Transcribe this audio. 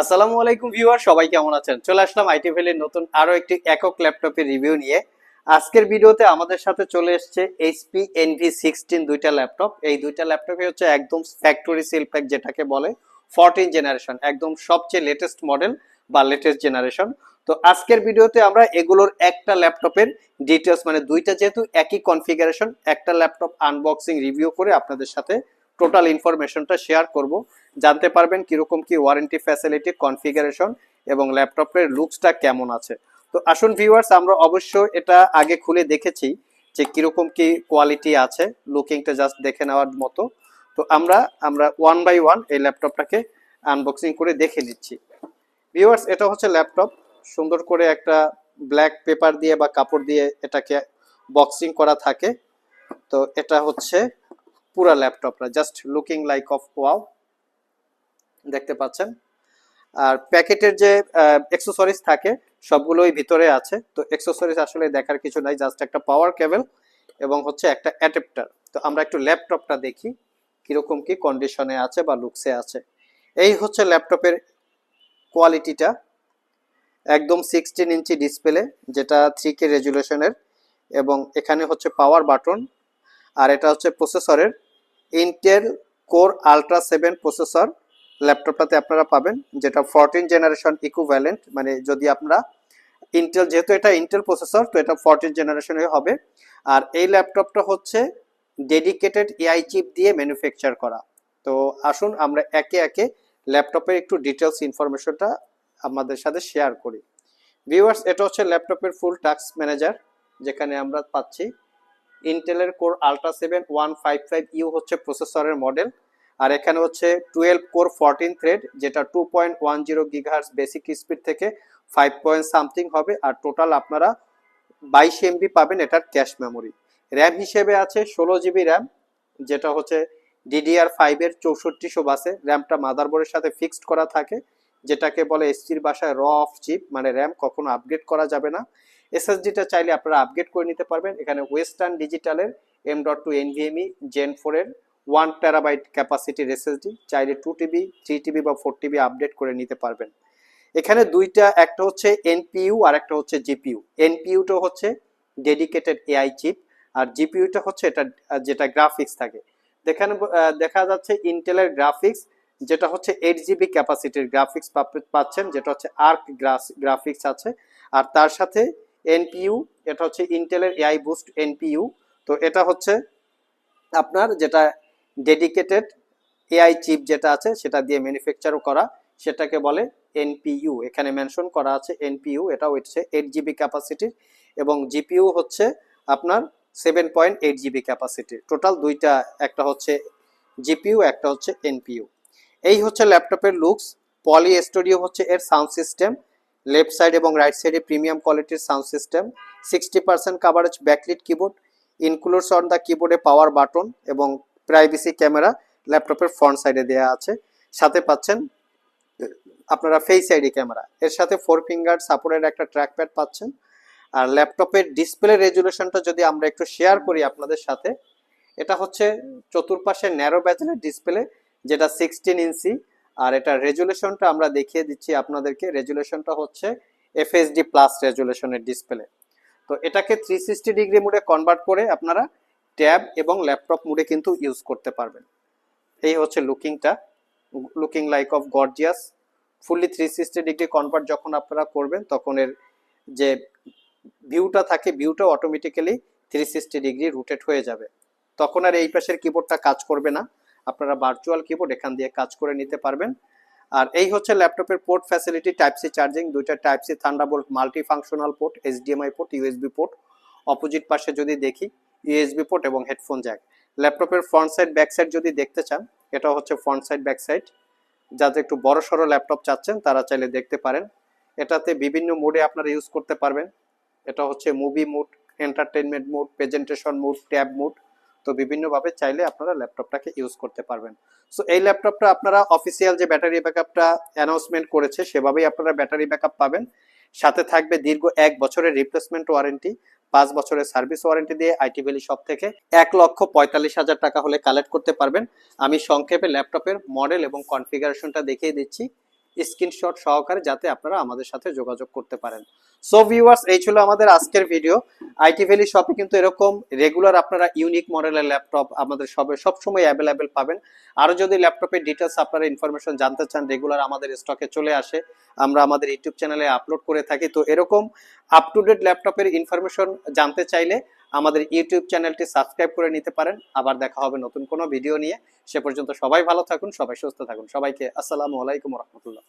আসসালামু আলাইকুম ভিউয়ার, সবাই কেমন আছেন? চলে আসলাম আইটি ভ্যালির নতুন আরও একটি একক ল্যাপটপের রিভিউ নিয়ে। আজকের ভিডিওতে আমাদের সাথে চলে এসেছে এইচপি এনভি সিক্সটিন দুইটা ল্যাপটপ। এই দুইটা ল্যাপটপে হচ্ছে একদম ফ্যাক্টরি সিল প্যাক যেটাকে বলে ফোরটিন জেনারেশন একদম সবচেয়ে লেটেস্ট মডেল বা লেটেস্ট জেনারেশন তো আজকের ভিডিওতে আমরা এগুলোর একটা ল্যাপটপের ডিটেলস মানে দুইটা যেহেতু একই কনফিগারেশন একটা ল্যাপটপ আনবক্সিং রিভিউ করে আপনাদের সাথে টোটাল ইনফরমেশনটা শেয়ার করব। জানতে পারবেন কীরকম কি ওয়ারেন্টি ফ্যাসিলিটি, কনফিগারেশন এবং ল্যাপটপের লুকসটা কেমন আছে। তো আসুন ভিউয়ার্স, আমরা অবশ্য এটা আগে খুলে দেখেছি যে কীরকম কি কোয়ালিটি আছে, লুকিংটা জাস্ট দেখে নেওয়ার মতো। তো আমরা আমরা ওয়ান বাই ওয়ান এই ল্যাপটপটাকে আনবক্সিং করে দেখে নিচ্ছি। ভিউয়ার্স, এটা হচ্ছে ল্যাপটপ। সুন্দর করে একটা ব্ল্যাক পেপার দিয়ে বা কাপড় দিয়ে এটাকে বক্সিং করা থাকে। তো এটা হচ্ছে পুরা ল্যাপটপটা just looking like of wow দেখতে পাচ্ছেন। আর প্যাকেটের যে এক্সেসরিজ থাকে, সবগুলোই ভিতরে আছে। তো এক্সেসরিজ আসলে দেখার কিছু নাই জাস্ট একটা পাওয়ার কেবল এবং হচ্ছে একটা অ্যাডাপ্টার তো আমরা একটু ল্যাপটপটা দেখি, কীরকম কি কন্ডিশনে আছে বা লুকসে আছে। এই হচ্ছে ল্যাপটপের কোয়ালিটিটা একদম সিক্সটিন ইঞ্চি ডিসপ্লে যেটা থ্রি কে রেজুলেশনের এবং এখানে হচ্ছে পাওয়ার বাটন আর এটা হচ্ছে প্রসেসরের Intel core ultra seven processor ল্যাপটপটাতে আপনারা পাবেন, যেটা ফোরটিন জেনারেশন ইকুভ্যালেন্ট মানে যদি আপনারা ইন্টেল যেহেতু এটা ইন্টেল প্রসেসর তো এটা ফোরটিন জেনারেশনে হবে। আর এই ল্যাপটপটা হচ্ছে ডেডিকেটেড এআই চিপ দিয়ে ম্যানুফ্যাকচার করা। তো আসুন আমরা একে একে ল্যাপটপের একটু ডিটেলস ইনফরমেশনটা আমাদের সাথে শেয়ার করি। ভিউয়ার্স এটা হচ্ছে ল্যাপটপের ফুল টাস্ক ম্যানেজার যেখানে আমরা পাচ্ছি ইন্টেলের core ultra seven one five five U হচ্ছে প্রসেসরের মডেল আর এখানে হচ্ছে টুয়েলভ কোর ফোরটিন থ্রেড যেটা two point one zero gigahertz basic speed থেকে ফাইভ পয়েন্ট সামথিং হবে, আর টোটাল আপনারা বাইশ এমবি পাবেন এটার ক্যাশ মেমোরি র্যাম হিসেবে আছে ষোলো জিবি র্যাম যেটা হচ্ছে ডিডিআর ফাইভের চৌষট্টিশো বাসে র্যামটা মাদারবোর্ডের সাথে ফিক্সড করা থাকে, যেটাকে বলে এসটির বাসায় র অফ চিপ মানে র্যাম কখনো আপগ্রেড করা যাবে না। এসএসডিটা চাইলে আপনারা আপগ্রেড করে নিতে পারবেন। এখানে Western ডিজিটালের M dot two NVMe Gen ফোরের ওয়ান টেরাবাইট ক্যাপাসিটির এসএসডি চাইলে টু টিবি থ্রি টিবি বা ফোর টিবি আপডেট করে নিতে পারবেন। এখানে দুইটা, একটা হচ্ছে এনপিইউ আর একটা হচ্ছে জিপিইউ এনপিইউটা হচ্ছে ডেডিকেটেড এআই চিপ আর জিপিইউটা হচ্ছে এটা, যেটা গ্রাফিক্স থাকে। দেখানো, দেখা যাচ্ছে ইন্টেলের গ্রাফিক্স যেটা হচ্ছে এইট জিবি ক্যাপাসিটির গ্রাফিক্স পাচ্ছেন, যেটা হচ্ছে আর্ক গ্রাফিক্স আছে। আর তার সাথে এনপিইউ এটা হচ্ছে ইন্টেলের এআই বুস্ট এনপিইউ তো এটা হচ্ছে আপনার যেটা ডেডিকেটেড এআই চিপ যেটা আছে, সেটা দিয়ে ম্যানুফ্যাকচারও করা। সেটাকে বলে এনপিইউ এখানে মেনশন করা আছে এনপিইউ এটা হচ্ছে এইট জিবি ক্যাপাসিটির এবং জিপিইউ হচ্ছে আপনার সেভেন পয়েন্ট এইট জিবি ক্যাপাসিটির টোটাল দুইটা, একটা হচ্ছে জিপিইউ, একটা হচ্ছে এনপিইউ এই হচ্ছে ল্যাপটপের লুকস পলি স্টুডিও হচ্ছে এর সাউন্ড সিস্টেম লেফট সাইড এবং রাইট সাইডে প্রিমিয়াম কোয়ালিটির sound system sixty percent coverage backlit keyboard includes on the কিবোর্ডে পাওয়ার বাটন এবং প্রাইভেসি ক্যামেরা ল্যাপটপের ফ্রন্ট সাইডে দেওয়া আছে। সাথে পাচ্ছেন, আপনারা ফেস আইডি ক্যামেরা এর সাথে ফোর ফিঙ্গার সাপোর্টের একটা ট্র্যাক প্যাড পাচ্ছেন। আর ল্যাপটপের ডিসপ্লে রেজুলেশনটা যদি আমরা একটু শেয়ার করি আপনাদের সাথে, এটা হচ্ছে চতুর্পাশে ন্যারো ব্যাচেলের ডিসপ্লে যেটা সিক্সটিন ইঞ্চি আর এটা রেজুলেশনটা আমরা দেখিয়ে দিচ্ছি আপনাদেরকে। রেজুলেশনটা হচ্ছে এফএসডি প্লাস রেজুলেশনের ডিসপ্লে তো এটাকে থ্রি সিক্সটি ডিগ্রি মুডে কনভার্ট করে আপনারা ট্যাব এবং ল্যাপটপ মুডে কিন্তু ইউজ করতে পারবেন। এই হচ্ছে লুকিংটা looking like of gorgeous fully three sixty degree convert যখন আপনারা করবেন, তখন এর যে ভিউটা থাকে ভিউটা automatically three sixty degree rotate হয়ে যাবে। তখন আর এই পাশের কিবোর্ডটা কাজ করবে না। আপনারা ভার্চুয়াল কিবোর্ড এখান দিয়ে কাজ করে নিতে পারবেন। আর এই হচ্ছে ল্যাপটপের port facility type C charging দুইটা type C Thunderbolt multi functional port HDMI port USB port opposite পাশে যদি দেখি ইউএসবি পোর্ট এবং হেডফোন জ্যাক ল্যাপটপের ফ্রন্ট সাইড ব্যাক সাইড যদি দেখতে চান, এটা হচ্ছে ফ্রন্ট সাইড ব্যাক সাইড যাতে একটু বড় সড়ো ল্যাপটপ চাচ্ছেন, তারা চাইলে দেখতে পারেন। এটাতে বিভিন্ন মোডে আপনারা ইউজ করতে পারবেন। এটা হচ্ছে movie mode entertainment mode presentation mode tab mode তো বিভিন্নভাবে চাইলে আপনারা ল্যাপটপটাকে ইউজ করতে পারবেন। সো এই ল্যাপটপটা আপনারা অফিসিয়াল যে ব্যাটারি ব্যাকআপটা অ্যানাউন্সমেন্ট করেছে, সেভাবেই আপনারা ব্যাটারি ব্যাকআপ পাবেন। সাথে থাকবে দীর্ঘ এক বছরের রিপ্লেসমেন্ট ওয়ারেন্টি পাঁচ বছরের সার্ভিস ওয়ারেন্টি দিয়ে আইটি ভ্যালি শপ থেকে এক লক্ষ পঁয়তাল্লিশ হাজার টাকা হলে কালেক্ট করতে পারবেন। আমি সংক্ষেপে ল্যাপটপের মডেল এবং কনফিগারেশনটা দেখিয়ে দিচ্ছি। স্ক্রিনশট সহকারে যাতে আপনারা আমাদের সাথে যোগাযোগ করতে পারেন। সো ভিউয়ার্স এই ছিল আমাদের আজকের ভিডিও আইটি ভ্যালি শপে কিন্তু এরকম রেগুলার আপনারা ইউনিক মডেলের ল্যাপটপ আমাদের সবে, সবসময় অ্যাভেলেবেল পাবেন। আরও যদি ল্যাপটপের ডিটেলস আপনারা ইনফরমেশন জানতে চান রেগুলার আমাদের স্টকে চলে আসে। আমরা আমাদের ইউটিউব চ্যানেলে আপলোড করে থাকি। তো এরকম আপ টু ডেট ল্যাপটপের ইনফরমেশন জানতে চাইলে আমাদের ইউটিউব চ্যানেলটি সাবস্ক্রাইব করে নিতে পারেন। আবার দেখা হবে নতুন কোনো ভিডিও নিয়ে। সে পর্যন্ত সবাই ভালো থাকুন, সবাই সুস্থ থাকুন। সবাইকে আসসালামু আলাইকুম রহমতুল্লাহ।